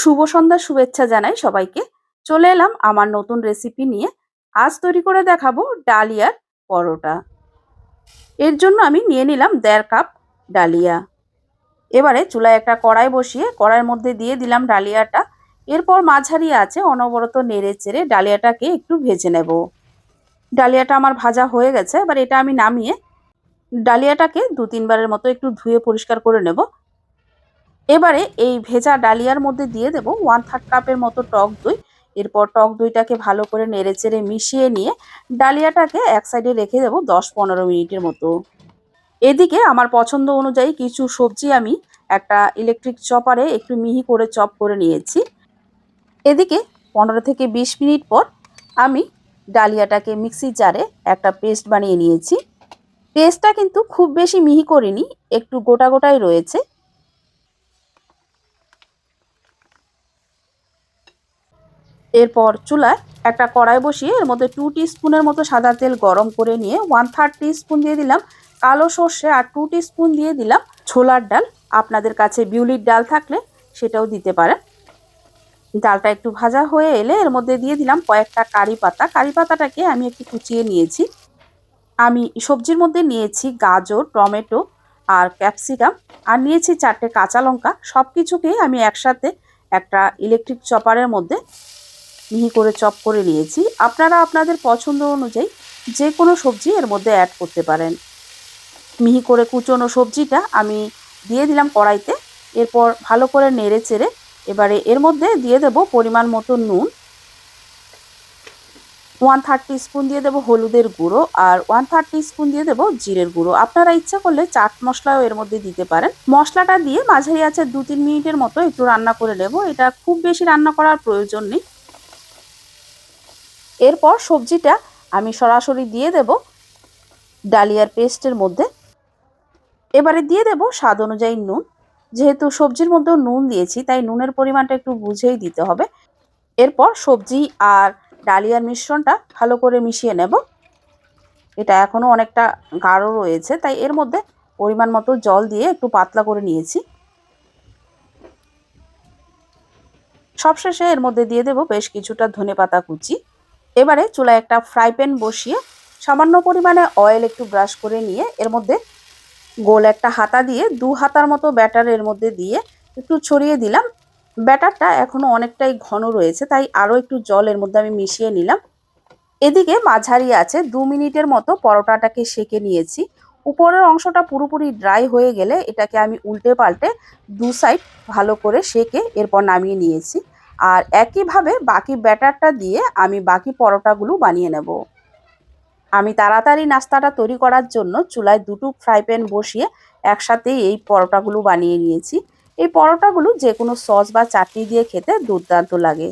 শুভ সন্ধ্যার শুভেচ্ছা জানাই সবাইকে। চলে এলাম আমার নতুন রেসিপি নিয়ে। আজ তৈরি করে দেখাবো ডালিয়ার পরোটা। এর জন্য আমি নিয়ে নিলাম দেড় কাপ ডালিয়া। এবারে চুলায় একটা কড়াই বসিয়ে কড়াইয়ের মধ্যে দিয়ে দিলাম ডালিয়াটা। এরপর মাঝারি আছে, অনবরত নেড়ে চেড়ে ডালিয়াটাকে একটু ভেজে নেব। ডালিয়াটা আমার ভাজা হয়ে গেছে, এবার এটা আমি নামিয়ে ডালিয়াটাকে দু তিনবারের মতো একটু ধুয়ে পরিষ্কার করে নেব। এবারে এই ভেজা ডালিয়ার মধ্যে দিয়ে দেব ওয়ান থার্ড কাপের মতো টক দই। এরপর টক দইটাকে ভালো করে নেড়েচেড়ে মিশিয়ে নিয়ে ডালিয়াটাকে এক সাইডে রেখে দেবো দশ পনেরো মিনিটের মতো। এদিকে আমার পছন্দ অনুযায়ী কিছু সবজি আমি একটা ইলেকট্রিক চপারে একটু মিহি করে চপ করে নিয়েছি। এদিকে পনেরো থেকে বিশ মিনিট পর আমি ডালিয়াটাকে মিক্সির জারে একটা পেস্ট বানিয়ে নিয়েছি। পেস্টটা কিন্তু খুব বেশি মিহি করিনি, একটু গোটা গোটাই রয়েছে। এরপর চুলায় একটা কড়াই বসিয়ে এর মধ্যে টু স্পুনের মতো সাদা তেল গরম করে নিয়ে ওয়ান থার্ড স্পুন দিয়ে দিলাম কালো সর্ষে আর টু স্পুন দিয়ে দিলাম ছোলার ডাল। আপনাদের কাছে বিউলির ডাল থাকলে সেটাও দিতে পারেন। ডালটা একটু ভাজা হয়ে এলে এর মধ্যে দিয়ে দিলাম কয়েকটা কারি পাতা। কারি পাতাটাকে আমি একটু কুচিয়ে নিয়েছি। আমি সবজির মধ্যে নিয়েছি গাজর, টমেটো আর ক্যাপসিকাম আর নিয়েছি চারটে কাঁচা লঙ্কা। সব কিছুকেই আমি একসাথে একটা ইলেকট্রিক চপারের মধ্যে মিহি করে চপ করে নিয়েছি। আপনারা আপনাদের পছন্দ অনুযায়ী যে কোনো সবজি এর মধ্যে অ্যাড করতে পারেন। মিহি করে কুচোনো সবজিটা আমি দিয়ে দিলাম কড়াইতে। এরপর ভালো করে নেড়ে চেড়ে এবারে এর মধ্যে দিয়ে দেব পরিমাণ মতো নুন। ওয়ান থার্ড স্পুন দিয়ে দেবো হলুদের গুঁড়ো আর ওয়ান থার্ড স্পুন দিয়ে দেবো জিরের গুঁড়ো। আপনারা ইচ্ছা করলে চাট মশলাও এর মধ্যে দিতে পারেন। মশলাটা দিয়ে মাঝারি আছে দু তিন মিনিটের মতো একটু রান্না করে নেব। এটা খুব বেশি রান্না করার প্রয়োজন নেই। এরপর সবজিটা আমি সরাসরি দিয়ে দেব ডালিয়ার পেস্টের মধ্যে। এবারে দিয়ে দেব স্বাদ অনুযায়ী নুন। যেহেতু সবজির মধ্যেও নুন দিয়েছি, তাই নুনের পরিমাণটা একটু বুঝেই দিতে হবে। এরপর সবজি আর ডালিয়ার মিশ্রণটা ভালো করে মিশিয়ে নেব। এটা এখনও অনেকটা গাঢ় রয়েছে, তাই এর মধ্যে পরিমাণ মতো জল দিয়ে একটু পাতলা করে নিয়েছি। সবশেষে এর মধ্যে দিয়ে দেব বেশ কিছুটা ধনে পাতা কুচি। এবারে চুলায় একটা ফ্রাই প্যান বসিয়ে সামান্য পরিমাণে অয়েল একটু ব্রাশ করে নিয়ে এর মধ্যে গোল একটা হাতা দিয়ে দু হাতার মতো ব্যাটার এর মধ্যে দিয়ে একটু ছড়িয়ে দিলাম। ব্যাটারটা এখনও অনেকটাই ঘন রয়েছে, তাই আরও একটু জল এর মধ্যে আমি মিশিয়ে নিলাম। এদিকে মাঝারি আছে, দু মিনিটের মতো পরোটাটাকে সেকে নিয়েছি। উপরের অংশটা পুরোপুরি ড্রাই হয়ে গেলে এটাকে আমি উল্টে পাল্টে দু সাইড ভালো করে সেকে এরপর নামিয়ে নিয়েছি। আর একইভাবে বাকি ব্যাটারটা দিয়ে আমি বাকি পরোটাগুলো বানিয়ে নেব। আমি তাড়াতাড়ি নাস্তাটা তৈরি করার জন্য চুলায় দুটো ফ্রাই প্যান বসিয়ে একসাথে এই পরোটাগুলো বানিয়ে নিয়েছি। এই পরোটাগুলো যে কোনো সস বা চাটনি দিয়ে খেতে দুর্দান্ত লাগে।